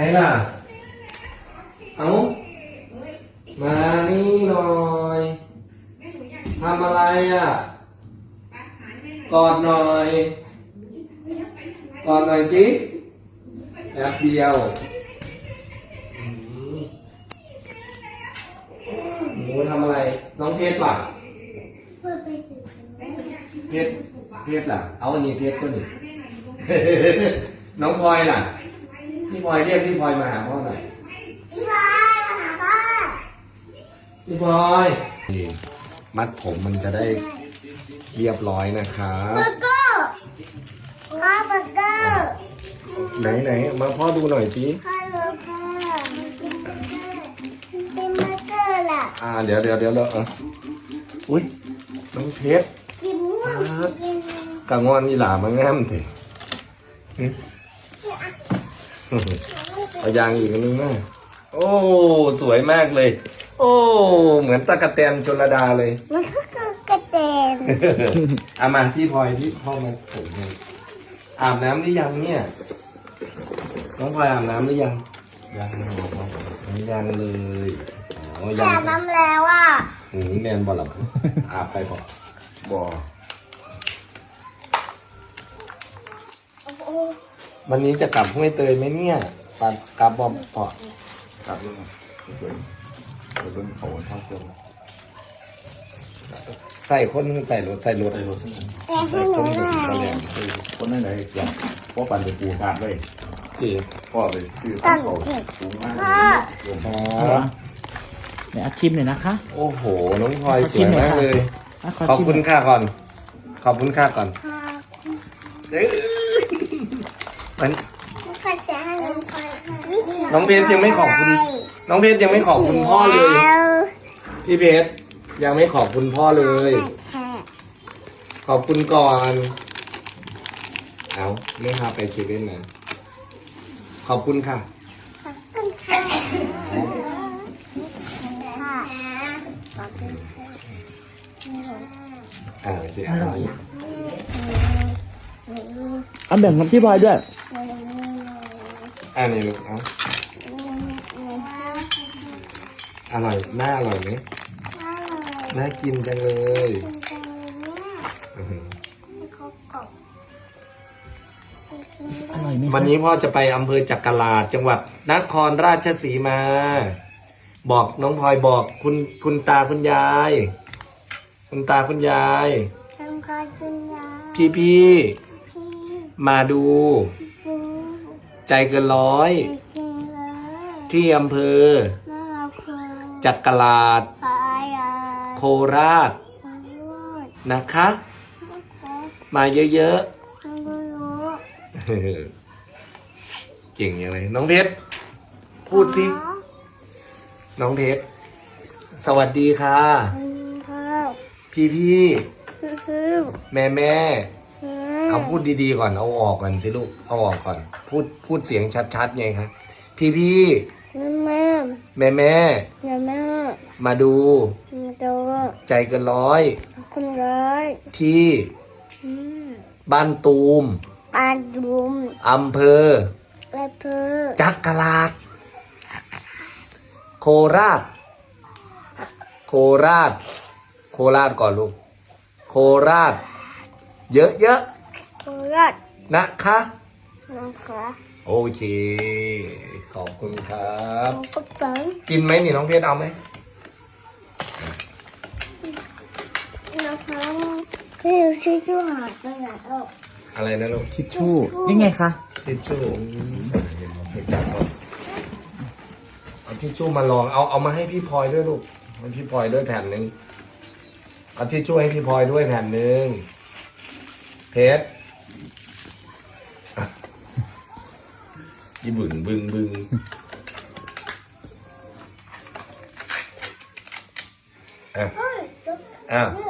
ไหนล่ะ เอามานี่หน่อย ทำอะไรอะ กอดหน่อย กอดหน่อยสิแป๊บเดียวอืมหนูทำอะไร น้องเพชรล่ะเพชรเพชรล่ะ เอาอันนี้เพชรก็หนึ่งน้องพลอยล่ะ พี่พลอยเรียกพี่พลอยมาหาพ่อหน่อยพี่พายมาหาพ่อพี่พลอยนี่มัดผมมันจะได้เรียบร้อยนะครับเบอร์เกอร์พ่อเบอร์เกอร์ไหนไหนมาพ่อดูหน่อยสิพ่อเบอร์เกอร์เป็นเบอร์เกอร์เป็นเบอร์เกอร์ล่ะอ่าเดี๋ยวเดี๋ยวเดี๋ยวเดี๋ยวอะอุ้ยน้องเพชรกินม่วงกินกะงอนมีหลามางามเถอะหึ เอายางอีกอันนึงนะโอ้ สวยมากเลย โอ้ เหมือนตะกะแตนจลดาเลย มันก็คือกระเตนเอามาพี่พลอยพี่พ่อมาผมให้อาบน้ำหรือยังเนี่ย น้องพลอยอาบน้ำหรือยัง ยังยังเลยอ๋ออยัยางกทำแล้วอะหูแมนบอลหลับอาบไปพอบอ วันนี้จะกลับห้วยเตยไหมเนี่ยปัดกลับบอมพอกลับแล้วเบิ่งไปเบิ่งเขาท่าเที่ยวใส่คนใส่รถใส่รถไปรถใส่หคนูนหถึงน่อยเขาแรงคนนั้นไหนอยากพ่อปั่นไปปูสาดเลยพี่พ่อไปซื้อตั้งเขาจิตปูมากพ่อครับไหนอาคลิปหน่ยนะคะ โอ้โห น้องพลอยสวยมากเลย ขอบคุณค่าก่อน ขอบคุณค่าก่อนเอ้ย มันไม่ค่อยจะให้น้องพลอยน้องเพชรยังไม่ขอบคุณ น้องเพชรยังไม่ขอบคุณพ่อเลยแล้วพี่เพชรยังไม่ขอบคุณพ่อเลยแค่ขอบคุณก่อน เอาไม่พาไปเชฟเว่นนะ ขอบคุณค่ะ ขอบคุณค่ะค่ะขอบคุณค่ะอ่าเดี๋ยวเอาเอาแบ่งกับพี่บอยด้วย อ่านี่ลูกเอาอร่อยน่าอร่อยไหมน่ากินจังเลยอื้อหืออร่อยไหมคะวันนี้พ่อจะไปอำเภอจักราชจังหวัดนครราชสีมา บอกน้องพลอยบอกคุณคุณตาคุณยาย คุณตาคุณยายทำการคุณยาย พี่พี่พี่ๆมาดูฟู ใจเกินร้อยจริงเลยที่อำเภอน่ารักคือจักราชพายาโคราชพายุนะคะนะคะ มาเยอะพายุๆเก่งยังไงน้องเพชร พูดสิ น้องเพชร สวัสดีค่ะครับพี่พี่คือๆแม่แม่ๆ เอาพูดดีๆก่อนเอาออกก่อนสิลูกเอาออกก่อน พูดพูดเสียงชัดๆไงครับพี่พี่แม่แม่แม่แม่ๆแม่แม่มาดู มาดู ใจเกินร้อยคุณร้อย ที่อืมบ้านตูมปลาดุมอำเภอและเพื่อจักราชโคราช โคราช โคราชก่อนลูก โคราช เยอะ โคราชๆนะคะ นะคะโอเค ขอบคุณครับ น้องก็เปิดกินไหมนี่น้องเพชรเอาไหมนะคะพี่ชื่อชื่อหาดไปไหนเอออะไรนะลูกทิชชู่ยังไงคะ ทิชชู่เอาทิชชู่มาลองเอาเอามาให้พี่พลอยด้วยลูกให้พี่พลอยด้วยแผ่นหนึ่งเอาทิชชู่ให้พี่พลอยด้วยแผ่นหนึ่งเพชรอะ ยี่บึงบึงบึงอะเฮ้ยอ้าวเฮ้ย